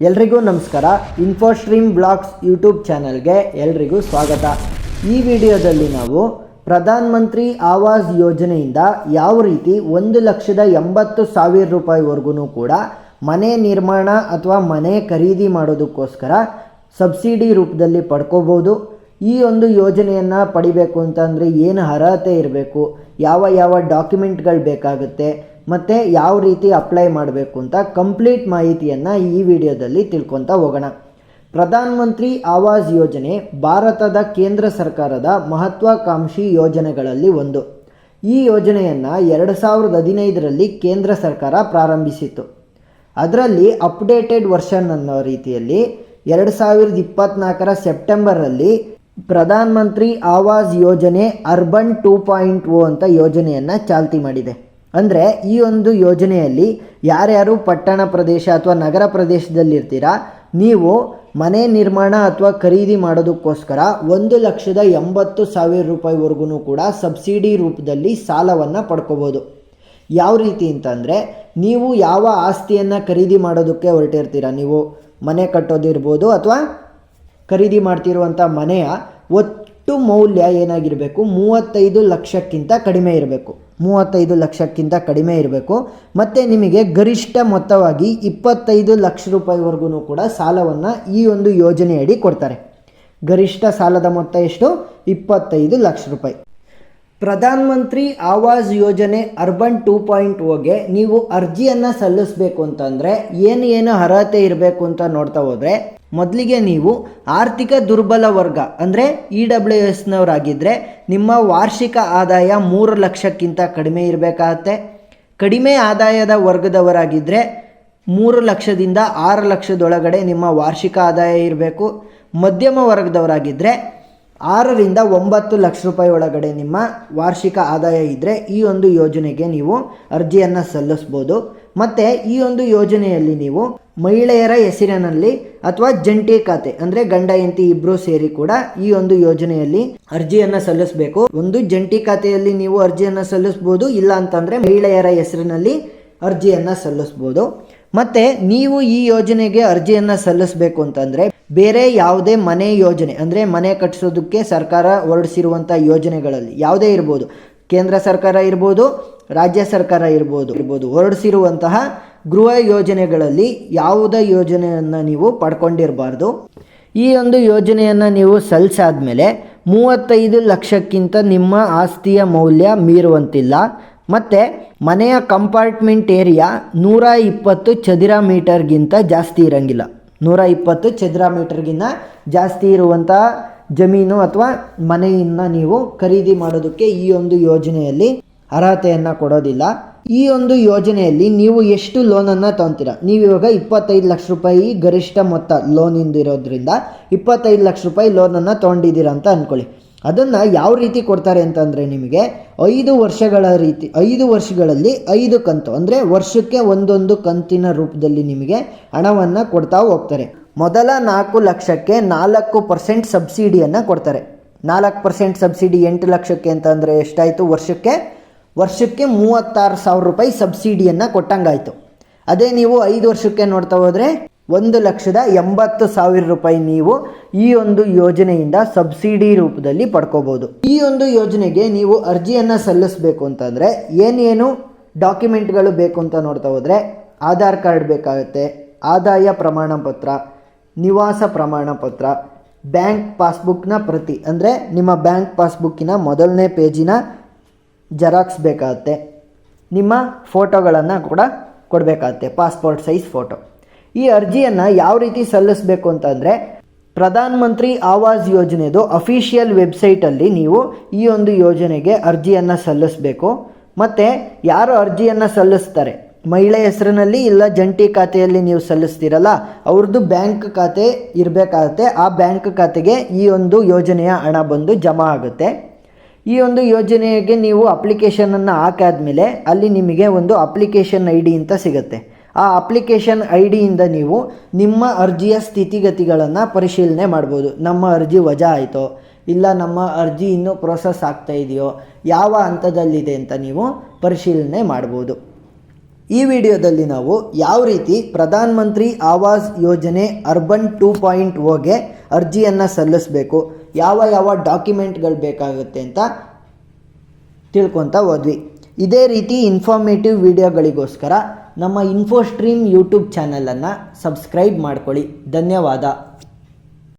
ಎಲ್ರಿಗೂ ನಮಸ್ಕಾರ. ಇನ್ಫೋಸ್ಟ್ರೀಮ್ blogs YouTube ಚಾನಲ್ಗೆ ಎಲ್ರಿಗೂ ಸ್ವಾಗತ. ಈ ವಿಡಿಯೋದಲ್ಲಿ ನಾವು ಪ್ರಧಾನ ಮಂತ್ರಿ ಆವಾಸ್ ಯೋಜನೆಯಿಂದ ಯಾವ ರೀತಿ ಒಂದು ಲಕ್ಷದ ಎಂಬತ್ತು ಸಾವಿರ ರೂಪಾಯಿವರೆಗೂ ಕೂಡ ಮನೆ ನಿರ್ಮಾಣ ಅಥವಾ ಮನೆ ಖರೀದಿ ಮಾಡೋದಕ್ಕೋಸ್ಕರ ಸಬ್ಸಿಡಿ ರೂಪದಲ್ಲಿ ಪಡ್ಕೋಬೋದು ಈ ಒಂದು ಯೋಜನೆಯನ್ನು ಪಡಿಬೇಕು ಅಂತಂದರೆ ಏನು ಅರ್ಹತೆ ಇರಬೇಕು? ಯಾವ ಯಾವ ಡಾಕ್ಯುಮೆಂಟ್ಗಳು ಬೇಕಾಗುತ್ತೆ? ಮತ್ತು ಯಾವ ರೀತಿ ಅಪ್ಲೈ ಮಾಡಬೇಕು ಅಂತ ಕಂಪ್ಲೀಟ್ ಮಾಹಿತಿಯನ್ನು ಈ ವಿಡಿಯೋದಲ್ಲಿ ತಿಳ್ಕೊತಾ ಹೋಗೋಣ. ಪ್ರಧಾನ ಮಂತ್ರಿ ಆವಾಸ್ ಯೋಜನೆ ಭಾರತದ ಕೇಂದ್ರ ಸರ್ಕಾರದ ಮಹತ್ವಾಕಾಂಕ್ಷಿ ಯೋಜನೆಗಳಲ್ಲಿ ಒಂದು. ಈ ಯೋಜನೆಯನ್ನು ಎರಡು ಸಾವಿರದ ಹದಿನೈದರಲ್ಲಿ ಕೇಂದ್ರ ಸರ್ಕಾರ ಪ್ರಾರಂಭಿಸಿತು ಅದರಲ್ಲಿ ಅಪ್ಡೇಟೆಡ್ ವರ್ಷನ್ ಅನ್ನೋ ರೀತಿಯಲ್ಲಿ ಎರಡು ಸಾವಿರದ ಇಪ್ಪತ್ತ್ನಾಲ್ಕರ ಸೆಪ್ಟೆಂಬರಲ್ಲಿ ಪ್ರಧಾನ ಮಂತ್ರಿ ಆವಾಸ್ ಯೋಜನೆ ಅರ್ಬನ್ ಟೂ ಪಾಯಿಂಟ್ ಓ ಅಂತ ಯೋಜನೆಯನ್ನು ಚಾಲ್ತಿ ಮಾಡಿದೆ. ಅಂದರೆ ಈ ಒಂದು ಯೋಜನೆಯಲ್ಲಿ ಯಾರ್ಯಾರು ಪಟ್ಟಣ ಪ್ರದೇಶ ಅಥವಾ ನಗರ ಪ್ರದೇಶದಲ್ಲಿರ್ತೀರಾ, ನೀವು ಮನೆ ನಿರ್ಮಾಣ ಅಥವಾ ಖರೀದಿ ಮಾಡೋದಕ್ಕೋಸ್ಕರ ಒಂದು ಲಕ್ಷದ ಎಂಬತ್ತು ಸಾವಿರ ರೂಪಾಯಿವರೆಗೂ ಕೂಡ ಸಬ್ಸಿಡಿ ರೂಪದಲ್ಲಿ ಸಾಲವನ್ನು ಪಡ್ಕೋಬೋದು. ಯಾವ ರೀತಿ ಅಂತಂದರೆ ನೀವು ಯಾವ ಆಸ್ತಿಯನ್ನು ಖರೀದಿ ಮಾಡೋದಕ್ಕೆ ಹೊರಟಿರ್ತೀರ, ನೀವು ಮನೆ ಕಟ್ಟೋದಿರ್ಬೋದು ಅಥವಾ ಖರೀದಿ ಮಾಡ್ತಿರುವಂಥ ಮನೆಯ ಒಟ್ಟು ಮೌಲ್ಯ ಏನಾಗಿರಬೇಕು? ಮೂವತ್ತೈದು ಲಕ್ಷಕ್ಕಿಂತ ಕಡಿಮೆ ಇರಬೇಕು. ಮೂವತ್ತೈದು ಲಕ್ಷಕ್ಕಿಂತ ಕಡಿಮೆ ಇರಬೇಕು. ಮತ್ತು ನಿಮಗೆ ಗರಿಷ್ಠ ಮೊತ್ತವಾಗಿ ಇಪ್ಪತ್ತೈದು ಲಕ್ಷ ರೂಪಾಯಿವರೆಗೂ ಕೂಡ ಸಾಲವನ್ನು ಈ ಒಂದು ಯೋಜನೆಯಡಿ ಕೊಡ್ತಾರೆ. ಗರಿಷ್ಠ ಸಾಲದ ಮೊತ್ತ ಎಷ್ಟು? ಇಪ್ಪತ್ತೈದು ಲಕ್ಷ ರೂಪಾಯಿ. ಪ್ರಧಾನ ಮಂತ್ರಿ ಆವಾಸ್ ಯೋಜನೆ ಅರ್ಬನ್ ಟೂ ಪಾಯಿಂಟ್ ಓಗೆ ನೀವು ಅರ್ಜಿಯನ್ನು ಸಲ್ಲಿಸಬೇಕು ಅಂತಂದರೆ ಏನು ಏನು ಅರ್ಹತೆ ಇರಬೇಕು ಅಂತ ನೋಡ್ತಾ ಹೋದರೆ ಮೊದಲಿಗೆ ನೀವು ಆರ್ಥಿಕ ದುರ್ಬಲ ವರ್ಗ, ಅಂದರೆ ಇ ಡಬ್ಲ್ಯೂ ಎಸ್ನವರಾಗಿದ್ದರೆ ನಿಮ್ಮ ವಾರ್ಷಿಕ ಆದಾಯ ಮೂರು ಲಕ್ಷಕ್ಕಿಂತ ಕಡಿಮೆ ಇರಬೇಕಾಗತ್ತೆ. ಕಡಿಮೆ ಆದಾಯದ ವರ್ಗದವರಾಗಿದ್ದರೆ ಮೂರು ಲಕ್ಷದಿಂದ ಆರು ಲಕ್ಷದೊಳಗಡೆ ನಿಮ್ಮ ವಾರ್ಷಿಕ ಆದಾಯ ಇರಬೇಕು. ಮಧ್ಯಮ ವರ್ಗದವರಾಗಿದ್ದರೆ ಆರರಿಂದ ಒಂಬತ್ತು ಲಕ್ಷ ರೂಪಾಯಿ ಒಳಗಡೆ ನಿಮ್ಮ ವಾರ್ಷಿಕ ಆದಾಯ ಇದ್ದರೆ ಈ ಒಂದು ಯೋಜನೆಗೆ ನೀವು ಅರ್ಜಿಯನ್ನು ಸಲ್ಲಿಸ್ಬೋದು. ಮತ್ತು ಈ ಒಂದು ಯೋಜನೆಯಲ್ಲಿ ನೀವು ಮಹಿಳೆಯರ ಹೆಸರಿನಲ್ಲಿ ಅಥವಾ ಜಂಟಿ ಖಾತೆ, ಅಂದರೆ ಗಂಡ, ಹೆಂಡತಿ ಇಬ್ಬರು ಸೇರಿ ಕೂಡ ಈ ಒಂದು ಯೋಜನೆಯಲ್ಲಿ ಅರ್ಜಿಯನ್ನು ಸಲ್ಲಿಸಬೇಕು. ಒಂದು ಜಂಟಿ ಖಾತೆಯಲ್ಲಿ ನೀವು ಅರ್ಜಿಯನ್ನು ಸಲ್ಲಿಸ್ಬೋದು, ಇಲ್ಲ ಅಂತಂದರೆ ಮಹಿಳೆಯರ ಹೆಸರಿನಲ್ಲಿ ಅರ್ಜಿಯನ್ನು ಸಲ್ಲಿಸ್ಬೋದು. ಮತ್ತು ನೀವು ಈ ಯೋಜನೆಗೆ ಅರ್ಜಿಯನ್ನು ಸಲ್ಲಿಸಬೇಕು ಅಂತಂದರೆ ಬೇರೆ ಯಾವುದೇ ಮನೆ ಯೋಜನೆ, ಅಂದರೆ ಮನೆ ಕಟ್ಟಿಸೋದಕ್ಕೆ ಸರ್ಕಾರ ಹೊರಡಿಸಿರುವಂಥ ಯೋಜನೆಗಳಲ್ಲಿ ಯಾವುದೇ ಇರ್ಬೋದು. ಕೇಂದ್ರ ಸರ್ಕಾರ ಇರ್ಬೋದು, ರಾಜ್ಯ ಸರ್ಕಾರ ಇರ್ಬೋದು ಇರ್ಬೋದು. ಹೊರಡಿಸಿರುವಂತಹ ಗೃಹ ಯೋಜನೆಗಳಲ್ಲಿ ಯಾವುದೇ ಯೋಜನೆಯನ್ನು ನೀವು ಪಡ್ಕೊಂಡಿರಬಾರ್ದು. ಈ ಒಂದು ಯೋಜನೆಯನ್ನು ನೀವು ಸಲ್ಲಿಸಾದ್ಮೇಲೆ ಮೂವತ್ತೈದು ಲಕ್ಷಕ್ಕಿಂತ ನಿಮ್ಮ ಆಸ್ತಿಯ ಮೌಲ್ಯ ಮೀರುವಂತಿಲ್ಲ. ಮತ್ತು ಮನೆಯ ಕಂಪಾರ್ಟ್ಮೆಂಟ್ ಏರಿಯಾ ನೂರ ಇಪ್ಪತ್ತು ಚದರ ಮೀಟರ್ಗಿಂತ ಜಾಸ್ತಿ ಇರಂಗಿಲ್ಲ. ನೂರ ಇಪ್ಪತ್ತು ಚದರ ಮೀಟರ್ಗಿಂತ ಜಾಸ್ತಿ ಇರುವಂಥ ಜಮೀನು ಅಥವಾ ಮನೆಯನ್ನು ನೀವು ಖರೀದಿ ಮಾಡೋದಕ್ಕೆ ಈ ಒಂದು ಯೋಜನೆಯಲ್ಲಿ ಅರ್ಹತೆಯನ್ನು ಕೊಡೋದಿಲ್ಲ. ಈ ಒಂದು ಯೋಜನೆಯಲ್ಲಿ ನೀವು ಎಷ್ಟು ಲೋನನ್ನು ತೊಗೊತೀರ? ನೀವು ಇವಾಗ ಇಪ್ಪತ್ತೈದು ಲಕ್ಷ ರೂಪಾಯಿ ಗರಿಷ್ಠ ಮೊತ್ತ ಲೋನಿಂದ ಇರೋದ್ರಿಂದ ಇಪ್ಪತ್ತೈದು ಲಕ್ಷ ರೂಪಾಯಿ ಲೋನನ್ನು ತೊಗೊಂಡಿದ್ದೀರಾ ಅಂತ ಅಂದ್ಕೊಳ್ಳಿ ಅದನ್ನು ಯಾವ ರೀತಿ ಕೊಡ್ತಾರೆ ಅಂತಂದರೆ ನಿಮಗೆ ಐದು ವರ್ಷಗಳ ರೀತಿ, ಐದು ವರ್ಷಗಳಲ್ಲಿ ಐದು ಕಂತು, ಅಂದರೆ ವರ್ಷಕ್ಕೆ ಒಂದೊಂದು ಕಂತಿನ ರೂಪದಲ್ಲಿ ನಿಮಗೆ ಹಣವನ್ನು ಕೊಡ್ತಾ ಹೋಗ್ತಾರೆ. ಮೊದಲ ನಾಲ್ಕು ಲಕ್ಷಕ್ಕೆ ನಾಲ್ಕು ಪರ್ಸೆಂಟ್ ಸಬ್ಸಿಡಿಯನ್ನು ಕೊಡ್ತಾರೆ. ನಾಲ್ಕು ಪರ್ಸೆಂಟ್ ಸಬ್ಸಿಡಿ ಎಂಟು ಲಕ್ಷಕ್ಕೆ ಅಂತಂದರೆ ಎಷ್ಟಾಯಿತು? ವರ್ಷಕ್ಕೆ ವರ್ಷಕ್ಕೆ ಮೂವತ್ತಾರು ಸಾವಿರ ರೂಪಾಯಿ ಸಬ್ಸಿಡಿಯನ್ನು ಕೊಟ್ಟಂಗಾಯಿತು. ಅದೇ ನೀವು ಐದು ವರ್ಷಕ್ಕೆ ನೋಡ್ತಾ ಹೋದರೆ ಒಂದು ಲಕ್ಷದ ಎಂಬತ್ತು ಸಾವಿರ ರೂಪಾಯಿ ನೀವು ಈ ಒಂದು ಯೋಜನೆಯಿಂದ ಸಬ್ಸಿಡಿ ರೂಪದಲ್ಲಿ ಪಡ್ಕೋಬೋದು. ಈ ಒಂದು ಯೋಜನೆಗೆ ನೀವು ಅರ್ಜಿಯನ್ನು ಸಲ್ಲಿಸಬೇಕು ಅಂತಂದರೆ ಏನೇನು ಡಾಕ್ಯುಮೆಂಟ್ಗಳು ಬೇಕು ಅಂತ ನೋಡ್ತಾ ಹೋದರೆ ಆಧಾರ್ ಕಾರ್ಡ್ ಬೇಕಾಗುತ್ತೆ, ಆದಾಯ ಪ್ರಮಾಣ ಪತ್ರ ನಿವಾಸ ಪ್ರಮಾಣ ಪತ್ರ ಬ್ಯಾಂಕ್ ಪಾಸ್ಬುಕ್ನ ಪ್ರತಿ, ಅಂದರೆ ನಿಮ್ಮ ಬ್ಯಾಂಕ್ ಪಾಸ್ಬುಕ್ಕಿನ ಮೊದಲನೇ ಪೇಜಿನ ಜೆರಾಕ್ಸ್ ಬೇಕಾಗುತ್ತೆ, ನಿಮ್ಮ ಫೋಟೋಗಳನ್ನು ಕೂಡ ಕೊಡಬೇಕಾಗತ್ತೆ, ಪಾಸ್ಪೋರ್ಟ್ ಸೈಜ್ ಫೋಟೋ. ಈ ಅರ್ಜಿಯನ್ನು ಯಾವ ರೀತಿ ಸಲ್ಲಿಸಬೇಕು ಅಂತಂದರೆ ಪ್ರಧಾನ ಮಂತ್ರಿ ಆವಾಸ್ ಯೋಜನೆದು ಅಫಿಷಿಯಲ್ ವೆಬ್ಸೈಟಲ್ಲಿ ನೀವು ಈ ಒಂದು ಯೋಜನೆಗೆ ಅರ್ಜಿಯನ್ನು ಸಲ್ಲಿಸಬೇಕು. ಮತ್ತು ಯಾರು ಅರ್ಜಿಯನ್ನು ಸಲ್ಲಿಸ್ತಾರೆ? ಮಹಿಳೆ ಹೆಸರಿನಲ್ಲಿ ಇಲ್ಲ, ಜಂಟಿ ಖಾತೆಯಲ್ಲಿ ನೀವು ಸಲ್ಲಿಸ್ತೀರಲ್ಲ ಅವ್ರದ್ದು ಬ್ಯಾಂಕ್ ಖಾತೆ ಇರಬೇಕಾಗುತ್ತೆ. ಆ ಬ್ಯಾಂಕ್ ಖಾತೆಗೆ ಈ ಒಂದು ಯೋಜನೆಯ ಹಣ ಬಂದು ಜಮಾ ಆಗುತ್ತೆ. ಈ ಒಂದು ಯೋಜನೆಗೆ ನೀವು ಅಪ್ಲಿಕೇಶನನ್ನು ಹಾಕಾದ್ಮೇಲೆ ಅಲ್ಲಿ ನಿಮಗೆ ಒಂದು ಅಪ್ಲಿಕೇಶನ್ ಐ ಡಿ ಅಂತ ಸಿಗುತ್ತೆ. ಆ ಅಪ್ಲಿಕೇಶನ್ ಐ ಡಿಯಿಂದ ನೀವು ನಿಮ್ಮ ಅರ್ಜಿಯ ಸ್ಥಿತಿಗತಿಗಳನ್ನು ಪರಿಶೀಲನೆ ಮಾಡ್ಬೋದು. ನಮ್ಮ ಅರ್ಜಿ ವಜಾ ಆಯಿತೋ? ಇಲ್ಲ ನಮ್ಮ ಅರ್ಜಿ ಇನ್ನೂ ಪ್ರೋಸೆಸ್ ಆಗ್ತಾ ಇದೆಯೋ? ಯಾವ ಹಂತದಲ್ಲಿದೆ ಅಂತ ನೀವು ಪರಿಶೀಲನೆ ಮಾಡ್ಬೋದು. ಈ ವಿಡಿಯೋದಲ್ಲಿ ನಾವು ಯಾವ ರೀತಿ ಪ್ರಧಾನ ಮಂತ್ರಿ ಆವಾಸ್ ಯೋಜನೆ ಅರ್ಬನ್ ಟೂ ಪಾಯಿಂಟ್ ಓಗೆ ಅರ್ಜಿಯನ್ನು ಸಲ್ಲಿಸಬೇಕು? ಯಾವ ಯಾವ ಡಾಕ್ಯುಮೆಂಟ್ಗಳು ಬೇಕಾಗುತ್ತೆ ಅಂತ ತಿಳ್ಕೊತಾ ಹೋದ್ವಿ. ಇದೇ ರೀತಿ ಇನ್ಫಾರ್ಮೇಟಿವ್ ವಿಡಿಯೋಗಳಿಗೋಸ್ಕರ ನಮ್ಮ ಇನ್ಫೋಸ್ಟ್ರೀಮ್ ಯೂಟ್ಯೂಬ್ ಚಾನಲನ್ನು ಸಬ್ಸ್ಕ್ರೈಬ್ ಮಾಡ್ಕೊಳ್ಳಿ. ಧನ್ಯವಾದ.